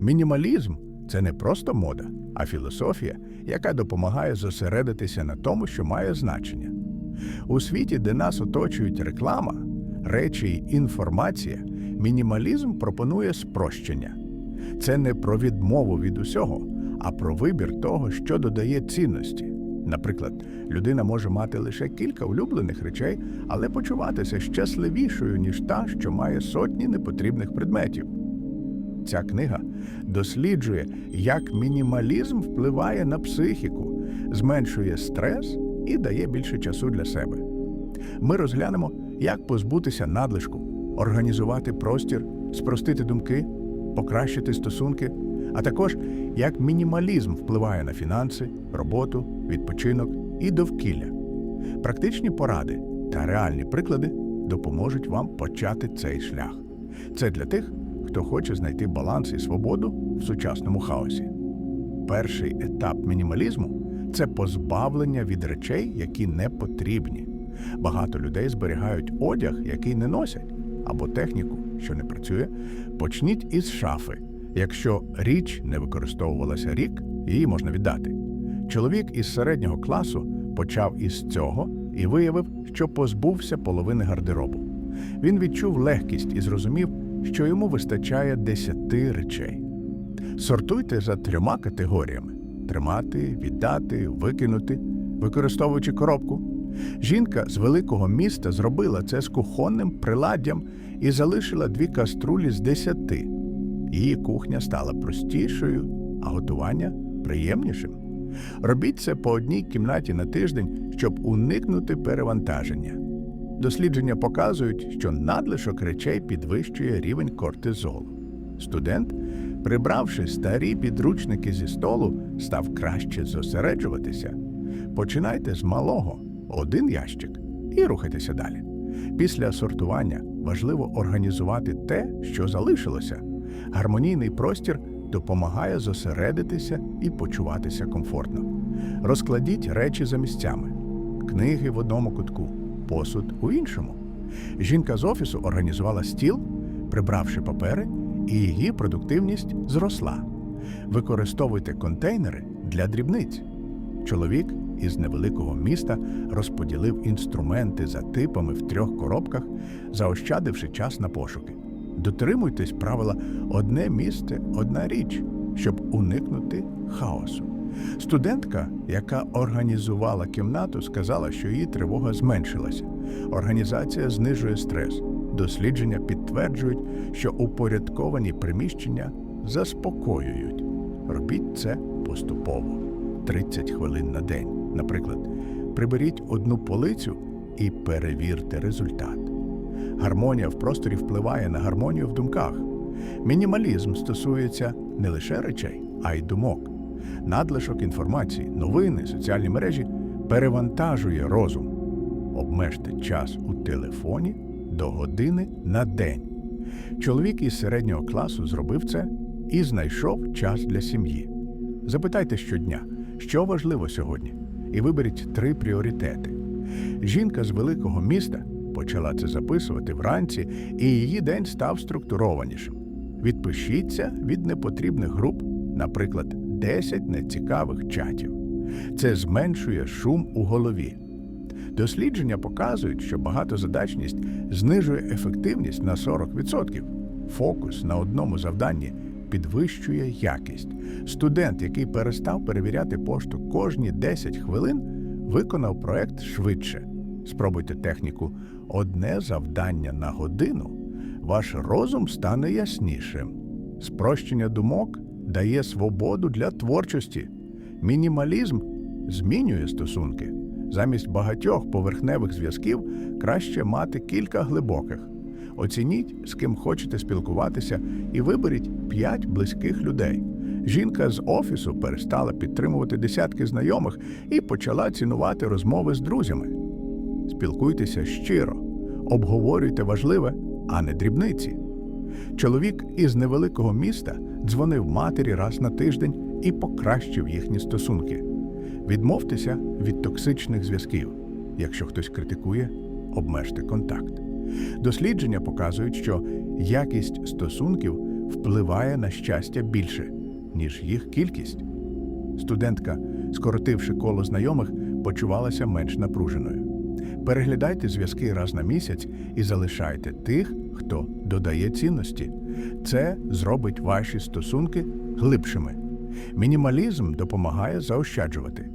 Мінімалізм це не просто мода, а філософія, яка допомагає зосередитися на тому, що має значення. У світі, де нас оточують реклама, речі й інформація, мінімалізм пропонує спрощення. Це не про відмову від усього, а про вибір того, що додає цінності. Наприклад, людина може мати лише кілька улюблених речей, але почуватися щасливішою, ніж та, що має сотні непотрібних предметів. Ця книга досліджує, як мінімалізм впливає на психіку, зменшує стрес і дає більше часу для себе. Ми розглянемо, як позбутися надлишку, організувати простір, спростити думки, покращити стосунки, а також як мінімалізм впливає на фінанси, роботу, відпочинок і довкілля. Практичні поради та реальні приклади допоможуть вам почати цей шлях. Це для тих, хто хоче знайти баланс і свободу в сучасному хаосі. Перший етап мінімалізму це позбавлення від речей, які не потрібні. Багато людей зберігають одяг, який не носять, або техніку, що не працює. Почніть із шафи. Якщо річ не використовувалася рік, її можна віддати. Чоловік із середнього класу почав із цього і виявив, що позбувся половини гардеробу. Він відчув легкість і зрозумів, що йому вистачає десяти речей. Сортуйте за трьома категоріями: тримати, віддати, викинути, використовуючи коробку. Жінка з великого міста зробила це з кухонним приладдям і залишила дві каструлі з десяти. Її кухня стала простішою, а готування приємнішим. Робіть це по одній кімнаті на тиждень, щоб уникнути перевантаження. Дослідження показують, що надлишок речей підвищує рівень кортизолу. Студент, прибравши старі підручники зі столу, став краще зосереджуватися. Починайте з малого, один ящик, і рухайтеся далі. Після сортування важливо організувати те, що залишилося. Гармонійний простір допомагає зосередитися і почуватися комфортно. Розкладіть речі за місцями, книги в одному кутку, посуд у іншому. Жінка з офісу організувала стіл, прибравши папери, і її продуктивність зросла. Використовуйте контейнери для дрібниць. Чоловік із невеликого міста розподілив інструменти за типами в трьох коробках, заощадивши час на пошуки. Дотримуйтесь правила одне місце, одна річ, щоб уникнути хаосу. Студентка, яка організувала кімнату, сказала, що її тривога зменшилася. Організація знижує стрес. Дослідження підтверджують, що упорядковані приміщення заспокоюють. Робіть це поступово 30 хвилин на день. Наприклад, приберіть одну полицю і перевірте результат. Гармонія в просторі впливає на гармонію в думках. Мінімалізм стосується не лише речей, а й думок. Надлишок інформації, новини, соціальні мережі перевантажує розум. Обмежте час у телефоні до години на день. Чоловік із середнього класу зробив це і знайшов час для сім'ї. Запитайте щодня, що важливо сьогодні, і виберіть три пріоритети. Жінка з великого міста почала це записувати вранці, і її день став структурованішим. Відпишіться від непотрібних груп, наприклад, 10 нецікавих чатів. Це зменшує шум у голові. Дослідження показують, що багатозадачність знижує ефективність на 40%. Фокус на одному завданні підвищує якість. Студент, який перестав перевіряти пошту кожні 10 хвилин, виконав проект швидше. Спробуйте техніку одне завдання на годину. Ваш розум стане яснішим. Спрощення думок дає свободу для творчості. Мінімалізм змінює стосунки. Замість багатьох поверхневих зв'язків краще мати кілька глибоких. Оцініть, з ким хочете спілкуватися, і виберіть п'ять близьких людей. Жінка з офісу перестала підтримувати десятки знайомих і почала цінувати розмови з друзями. Спілкуйтеся щиро, обговорюйте важливе, а не дрібниці. Чоловік із невеликого міста дзвонив матері раз на тиждень і покращив їхні стосунки. Відмовтеся від токсичних зв'язків. Якщо хтось критикує, обмежте контакт. Дослідження показують, що якість стосунків впливає на щастя більше, ніж їх кількість. Студентка, скоротивши коло знайомих, почувалася менш напруженою. Переглядайте зв'язки раз на місяць і залишайте тих, хто додає цінності. Це зробить ваші стосунки глибшими. Мінімалізм допомагає заощаджувати.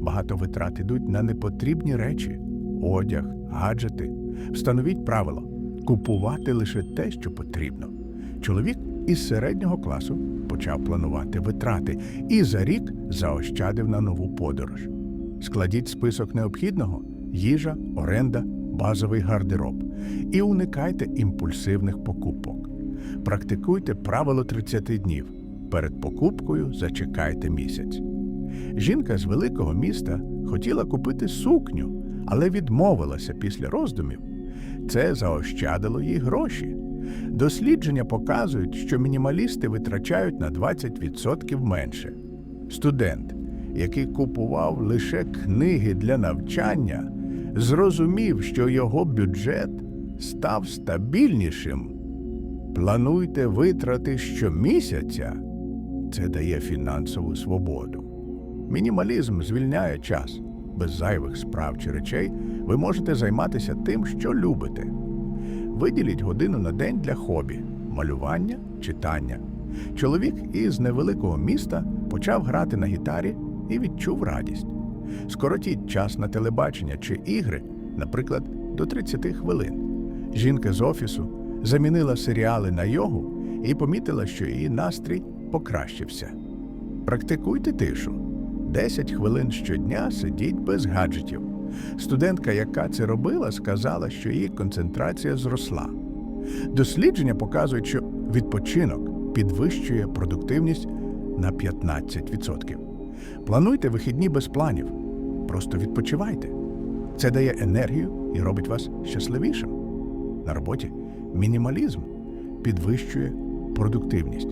Багато витрат ідуть на непотрібні речі, одяг, гаджети. Встановіть правило купувати лише те, що потрібно. Чоловік із середнього класу почав планувати витрати і за рік заощадив на нову подорож. Складіть список необхідного їжа, оренда, базовий гардероб і уникайте імпульсивних покупок. Практикуйте правило 30 днів. Перед покупкою зачекайте місяць. Жінка з великого міста хотіла купити сукню, але відмовилася після роздумів. Це заощадило їй гроші. Дослідження показують, що мінімалісти витрачають на 20% менше. Студент, який купував лише книги для навчання, зрозумів, що його бюджет став стабільнішим. Плануйте витрати щомісяця. Це дає фінансову свободу. Мінімалізм звільняє час. Без зайвих справ чи речей ви можете займатися тим, що любите. Виділіть годину на день для хобі, малювання, читання. Чоловік із невеликого міста почав грати на гітарі і відчув радість. Скоротіть час на телебачення чи ігри, наприклад, до 30 хвилин. Жінка з офісу замінила серіали на йогу і помітила, що її настрій покращився. Практикуйте тишу. 10 хвилин щодня сидіть без гаджетів. Студентка, яка це робила, сказала, що її концентрація зросла. Дослідження показують, що відпочинок підвищує продуктивність на 15%. Плануйте вихідні без планів. Просто відпочивайте. Це дає енергію і робить вас щасливішим. На роботі мінімалізм підвищує продуктивність.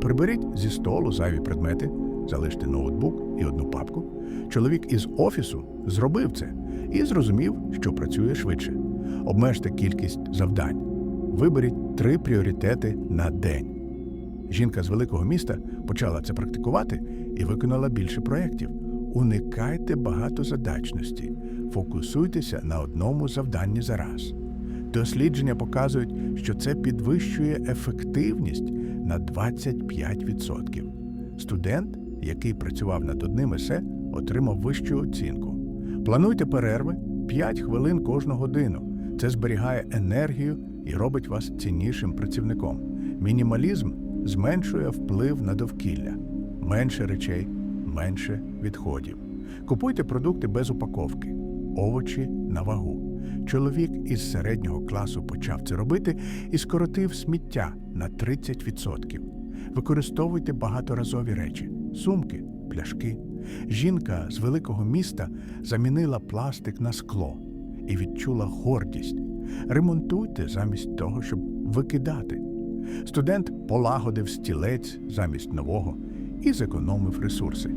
Приберіть зі столу зайві предмети, залиште ноутбук і одну папку. Чоловік із офісу зробив це і зрозумів, що працює швидше. Обмежте кількість завдань. Виберіть три пріоритети на день. Жінка з великого міста почала це практикувати і виконала більше проєктів. Уникайте багатозадачності, фокусуйтеся на одному завданні за раз. Дослідження показують, що це підвищує ефективність на 25%. Студент, який працював над одним есе, отримав вищу оцінку. Плануйте перерви 5 хвилин кожну годину. Це зберігає енергію і робить вас ціннішим працівником. Мінімалізм зменшує вплив на довкілля, менше речей, менше відходів. Купуйте продукти без упаковки, овочі на вагу. Чоловік із середнього класу почав це робити і скоротив сміття на 30%. Використовуйте багаторазові речі, сумки, пляшки. Жінка з великого міста замінила пластик на скло і відчула гордість. Ремонтуйте замість того, щоб викидати. Студент полагодив стілець замість нового і зекономив ресурси.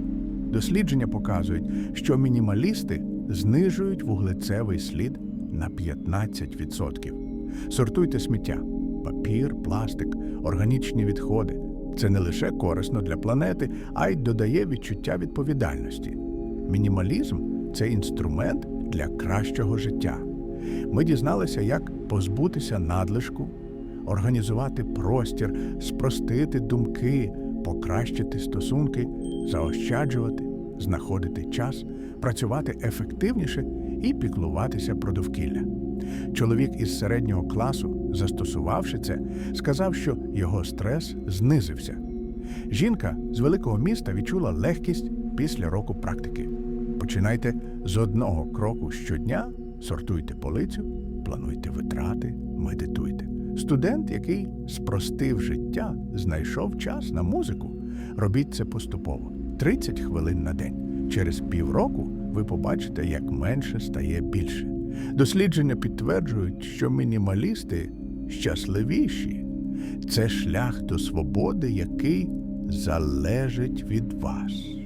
Дослідження показують, що мінімалісти знижують вуглецевий слід на 15%. Сортуйте сміття, папір, пластик, органічні відходи. Це не лише корисно для планети, а й додає відчуття відповідальності. Мінімалізм це інструмент для кращого життя. Ми дізналися, як позбутися надлишку, організувати простір, спростити думки, покращити стосунки, заощаджувати, знаходити час, працювати ефективніше і піклуватися про довкілля. Чоловік із середнього класу, застосувавши це, сказав, що його стрес знизився. Жінка з великого міста відчула легкість після року практики. Починайте з одного кроку щодня, сортуйте полицю, плануйте витрати, медитуйте. Студент, який спростив життя, знайшов час на музику. Робіть це поступово 30 хвилин на день. Через півроку ви побачите, як менше стає більше. Дослідження підтверджують, що мінімалісти щасливіші. Це шлях до свободи, який залежить від вас.